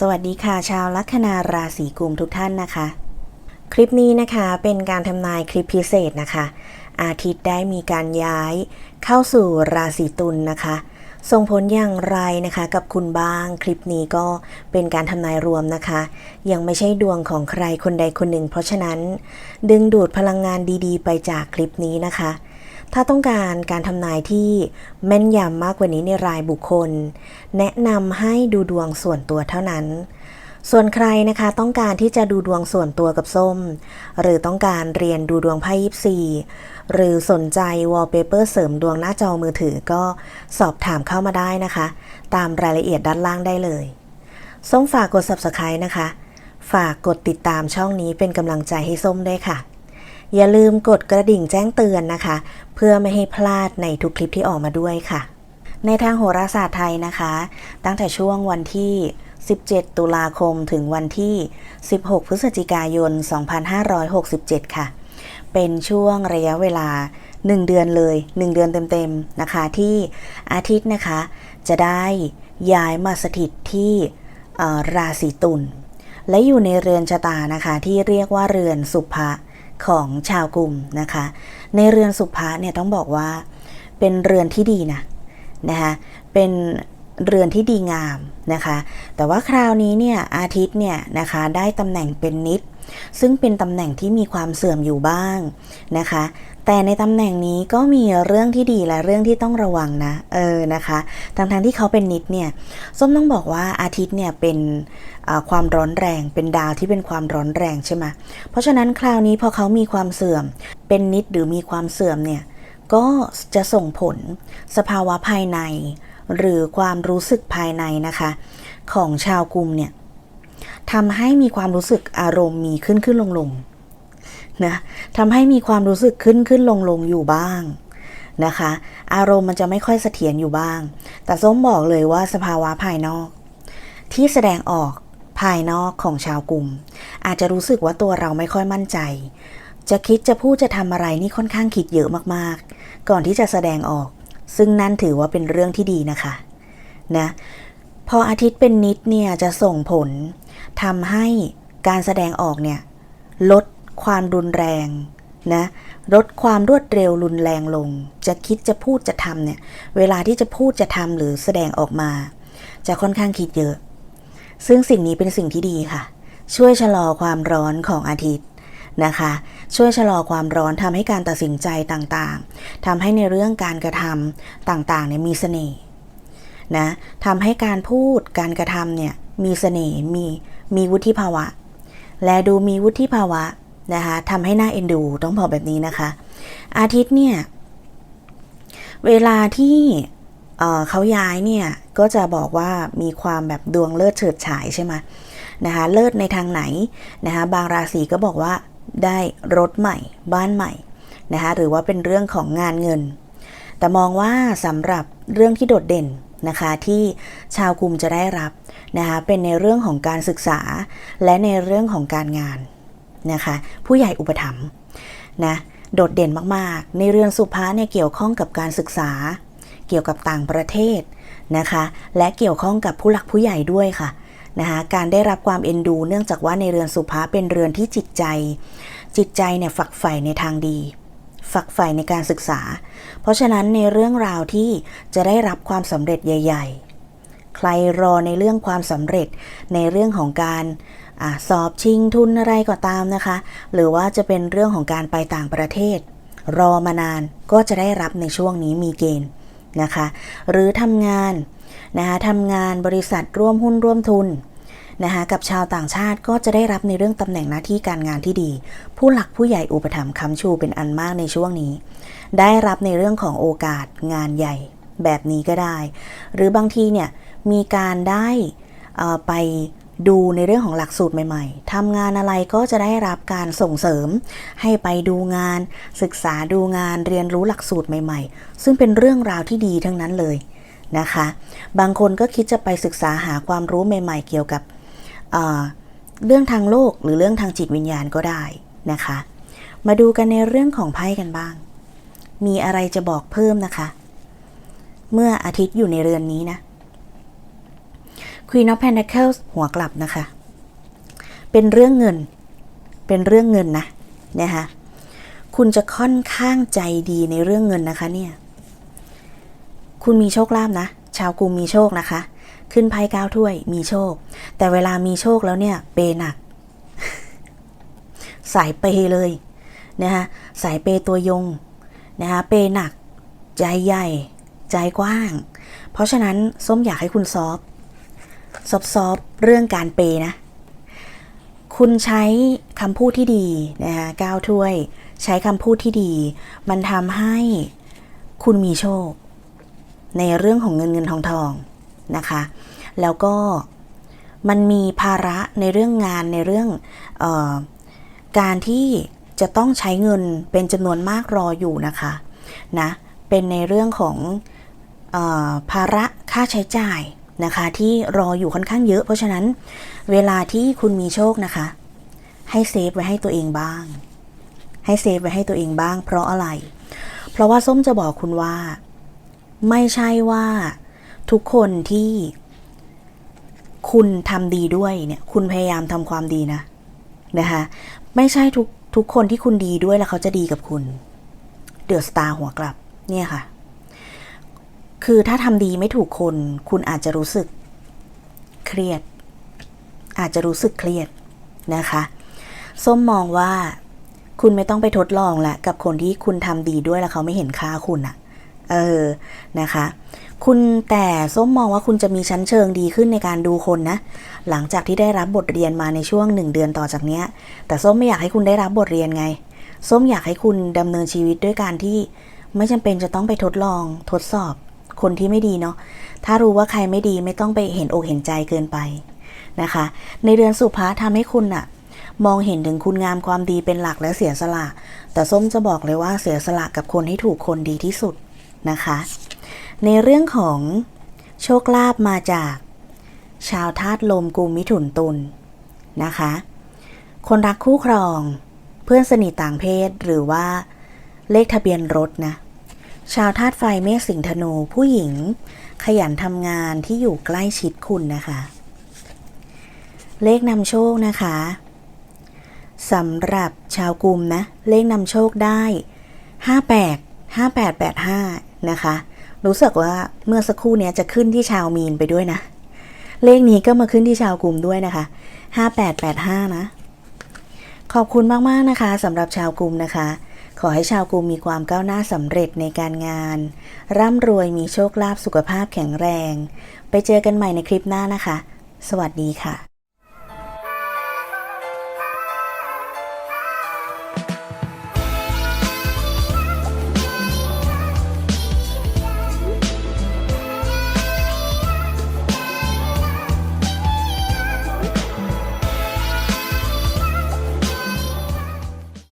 สวัสดีค่ะ ชาวลัคนาราศีกุมทุกท่านนะคะ คลิปนี้นะคะเป็นการทำนายคลิปพิเศษนะคะ อาทิตย์ได้มีการย้ายเข้าสู่ราศีตุลนะคะ ส่งผลอย่างไรนะคะ กับคุณบ้างคลิปนี้ก็เป็นการทำนายรวมนะคะ ยังไม่ใช่ดวงของใครคนใดคนหนึ่ง เพราะฉะนั้น ดึงดูดพลังงานดีๆ ไปจากคลิปนี้นะคะ ถ้าต้องการการทำนายที่แม่นยำมากกว่านี้ในรายบุคคล แนะนำให้ดูดวงส่วนตัวเท่านั้น ส่วนใครนะคะต้องการที่จะดูดวงส่วนตัวกับส้ม หรือต้องการเรียนดูดวงไพ่ยิปซีหรือสนใจวอลเปเปอร์เสริมดวงหน้าจอมือถือก็สอบถามเข้ามาได้นะคะ ตามรายละเอียดด้านล่างได้เลย ส้มฝากกด subscribe นะคะ ฝากกดติดตามช่องนี้เป็นกำลังใจให้ส้มด้วยค่ะ อย่าลืมกดกระดิ่งแจ้งเตือนนะคะ เพื่อไม่ให้พลาดในทุกคลิปที่ออกมาด้วยค่ะ ในทางโหราศาสตร์ไทยนะคะ ตั้งแต่ช่วงวันที่ 17 ตุลาคมถึงวันที่ 16 พฤศจิกายน 2567 ค่ะ เป็นช่วงระยะเวลา 1 เดือนเลย 1 เดือนเต็มๆนะคะที่อาทิตย์นะคะ จะได้ย้ายมาสถิตที่ราศีตุลและอยู่ในเรือนชะตานะคะ ที่เรียกว่าเรือนสุภะ ของชาวกลุ่มนะคะ ในเรือนสุภะเนี่ยต้องบอกว่าเป็นเรือนที่ดีนะนะคะเป็นเรือนที่ดีงามนะคะ แต่ว่าคราวนี้เนี่ยอาทิตย์เนี่ยนะคะได้ตำแหน่งเป็นนิด ซึ่งเป็นตำแหน่งที่มีความเสื่อมอยู่บ้างนะคะ แต่ในตำแหน่งนี้ก็มีเรื่องที่ดีและเรื่องที่ต้องระวังนะเออนะคะทั้งทงๆที่เขาเป็นนิดเนี่ยส้มต้องบอกว่าอาทิตย์เนี่ยเป็น ความร้อนแรง เป็นดาวที่เป็นความร้อนแรงใช่ไหมเพราะฉะนั้นคราวนี้พอเขามีความเสื่อม เป็นนิดหรือมีความเสื่อมเนี่ยก็จะส่งผลสภาวะภายใน หรือความรู้สึกภายในนะคะ ของชาวกลุ่มเนี่ยทำให้มีความรู้สึกอารมณ์มีขึ้นขึ้นลงลงนะทำให้มีความรู้สึกขึ้นขึ้นลงลงอยู่บ้างนะคะ อารมณ์มันจะไม่ค่อยเสถียรอยู่บ้าง แต่ส้มบอกเลยว่าสภาวะภายนอก ที่แสดงออก ภายนอกของชาวกลุ่ม อาจจะรู้สึกว่าตัวเราไม่ค่อยมั่นใจ จะคิดจะพูดจะทำอะไรนี่ค่อนข้างคิดเยอะมากๆ ก่อนที่จะแสดงออก ซึ่งนั่นถือว่าเป็นเรื่องที่ดีนะคะ นะ พออาทิตย์เป็นนิดเนี่ยจะส่งผลทำให้การแสดงออกเนี่ยลดความรุนแรงนะลดความรวดเร็วรุนแรงลง จะคิดจะพูดจะทำเนี่ย เวลาที่จะพูดจะทำหรือแสดงออกมา จะค่อนข้างคิดเยอะ ซึ่งสิ่งนี้เป็นสิ่งที่ดีค่ะ ช่วยชะลอความร้อนของอาทิตย์นะคะ ช่วยชะลอความร้อนทำให้การตัดสินใจต่างๆทำให้ในเรื่องการกระทำต่างๆเนี่ยมีเสน่ห์นะทำให้การพูดการกระทำเนี่ยมีเสน่ห์มีมีวุฒิภาวะ และดูมีวุฒิภาวะนะคะทำให้หน่าเอ็นดูต้องบอกแบบนี้นะคะ อาทิตย์เนี่ย เวลาที่ เขาย้ายเนี่ยก็จะบอกว่ามีความแบบดวงเลิศเฉิดฉายใช่ไหมนะคะเลิศในทางไหนนะคะบางราศีก็บอกว่าได้รถใหม่บ้านใหม่นะคะหรือว่าเป็นเรื่องของงานเงิน แต่มองว่าสำหรับเรื่องที่โดดเด่นนะคะที่ชาวกลุ่มจะได้รับนะคะเป็นในเรื่องของการศึกษา และในเรื่องของการงานนะคะผู้ใหญ่อุปถัมภ์นะโดดเด่นมากๆ ในเรือนสุภาเนี่ยเกี่ยวข้องกับการศึกษา เกี่ยวกับต่างประเทศนะคะ และเกี่ยวข้องกับผู้หลักผู้ใหญ่ด้วยค่ะนะคะการได้รับความเอ็นดูเนื่องจากว่าในเรือนสุภาเป็นเรือนที่จิตใจ จิตใจเนี่ยฝักใฝ่ในทางดี ฝักใฝ่ในการศึกษา เพราะฉะนั้นในเรื่องราวที่จะได้รับความสำเร็จใหญ่ ๆ ใครรอในเรื่องความสำเร็จในเรื่องของการอสอบชิงทุนอะไรก็ตามนะคะ หรือว่าจะเป็นเรื่องของการไปต่างประเทศ รอมานานก็จะได้รับในช่วงนี้มีเกณฑ์ นะคะ หรือทำงานนะคะทำงานบริษัทร่วมหุ้นร่วมทุนนะคะกับชาวต่างชาติก็จะได้รับในเรื่องตำแหน่งหน้าที่การงานที่ดี ผู้หลักผู้ใหญ่อุปถัมภ์ค้ำชูเป็นอันมากในช่วงนี้ ได้รับในเรื่องของโอกาสงานใหญ่แบบนี้ก็ได้ หรือบางทีเนี่ยมีการได้ไป ดูในเรื่องของหลักสูตรใหม่ ๆ ทำงานอะไรก็จะได้รับการส่งเสริม ให้ไปดูงาน ศึกษาดูงานเรียนรู้หลักสูตรใหม่ ๆ ซึ่งเป็นเรื่องราวที่ดีทั้งนั้นเลยนะคะ บางคนก็คิดจะไปศึกษาหาความรู้ใหม่ ๆ เกี่ยวกับเเรื่องทางโลกหรือเรื่องทางจิตวิญญาณก็ได้นะคะ มาดูกันในเรื่องของไพ่กันบ้าง มีอะไรจะบอกเพิ่มนะคะ เมื่ออาทิตย์อยู่ในเรือนนี้นะ Queen of Pentacles หัวกลับนะคะ เป็นเรื่องเงิน เป็นเรื่องเงินนะนะคะคุณจะค่อนข้างใจดีในเรื่องเงินนะคะเนี่ย คุณมีโชคลาภนะ ชาวกรุมมีโชคนะคะ ขึ้นไพ่ก้าวถ้วยมีโชค แต่เวลามีโชคแล้วเนี่ยเปหนัก สายเปเลยนะคะสายเปตัวยงนะคะเปหนัก ใจใหญ่ ใจกว้าง เพราะฉะนั้นส้มอยากให้คุณซอฟ ซอฟซอฟเรื่องการเปนะ คุณใช้คำพูดที่ดีนะคะก้าวถ้วย ใช้คำพูดที่ดี มันทำให้คุณมีโชค ในเรื่องของเงินเงินทองทองนะคะ แล้วก็มันมีภาระในเรื่องงานในเรื่องออการที่จะต้องใช้เงินเป็นจำนวนมากรออยู่นะคะนะเป็นในเรื่องของออภาระค่าใช้จ่าย นะคะ ที่รออยู่ค่อนข้างเยอะ เพราะฉะนั้นเวลาที่คุณมีโชคนะคะ ให้เซฟไว้ให้ตัวเองบ้าง ให้เซฟไว้ให้ตัวเองบ้าง เพราะอะไร เพราะว่าส้มจะบอกคุณว่า ไม่ใช่ว่าทุกคนที่คุณทำดีด้วยเนี่ย คุณพยายามทำความดีนะนะคะไม่ใช่ทุกทุกคนที่คุณดีด้วยแล้วเขาจะดีกับคุณ เดือดสตาร์หัวกลับ เนี่ยค่ะ คือถ้าทำดีไม่ถูกคน คุณอาจจะรู้สึกเครียด อาจจะรู้สึกเครียดนะคะส้มมองว่าคุณไม่ต้องไปทดลองละกับคนที่คุณทำดีด้วยแล้วเขาไม่เห็นค่าคุณอะเออนะคะ คุณแต่ส้มมองว่าคุณจะมีชั้นเชิงดีขึ้นในการดูคนนะ หลังจากที่ได้รับบทเรียนมาในช่วงหนึ่งเดือนต่อจากเนี้ย แต่ส้มไม่อยากให้คุณได้รับบทเรียนไง ส้มอยากให้คุณดำเนินชีวิตด้วยการที่ไม่จำเป็นจะต้องไปทดลองทดสอบ คนที่ไม่ดีเนาะถ้ารู้ว่าใครไม่ดีไม่ต้องไปเห็นอกเห็นใจเกินไปนะคะ ในเดือนสุภาทำให้คุณอะมองเห็นถึงคุณงามความดีเป็นหลักและเสียสละ แต่ส้มจะบอกเลยว่าเสียสละกับคนให้ถูกคนดีที่สุดนะคะ ในเรื่องของโชคลาภมาจาก ชาวธาตุลมกุมมิถุนตุลนะคะ คนรักคู่ครอง เพื่อนสนิทต่างเพศหรือว่าเลขทะเบียนรถนะ ชาวธาตุไฟเมษสิงห์ธนูผู้หญิง ขยันทำงานที่อยู่ใกล้ชิดคุณนะคะ เลขนำโชคนะคะสำหรับชาวกลุ่มนะ เลขนำโชคได้ 58 5885 นะคะ รู้สึกว่าเมื่อสักครู่เนี้ยจะขึ้นที่ชาวมีนไปด้วยนะ เลขนี้ก็มาขึ้นที่ชาวกลุ่มด้วยนะคะ 5885 นะ ขอบคุณมาก ๆ นะคะสำหรับชาวกลุ่มนะคะ ขอให้ชาวกูมีความก้าวหน้าสำเร็จในการงาน ร่ำรวยมีโชคลาภสุขภาพแข็งแรง ไปเจอกันใหม่ในคลิปหน้านะคะ สวัสดีค่ะ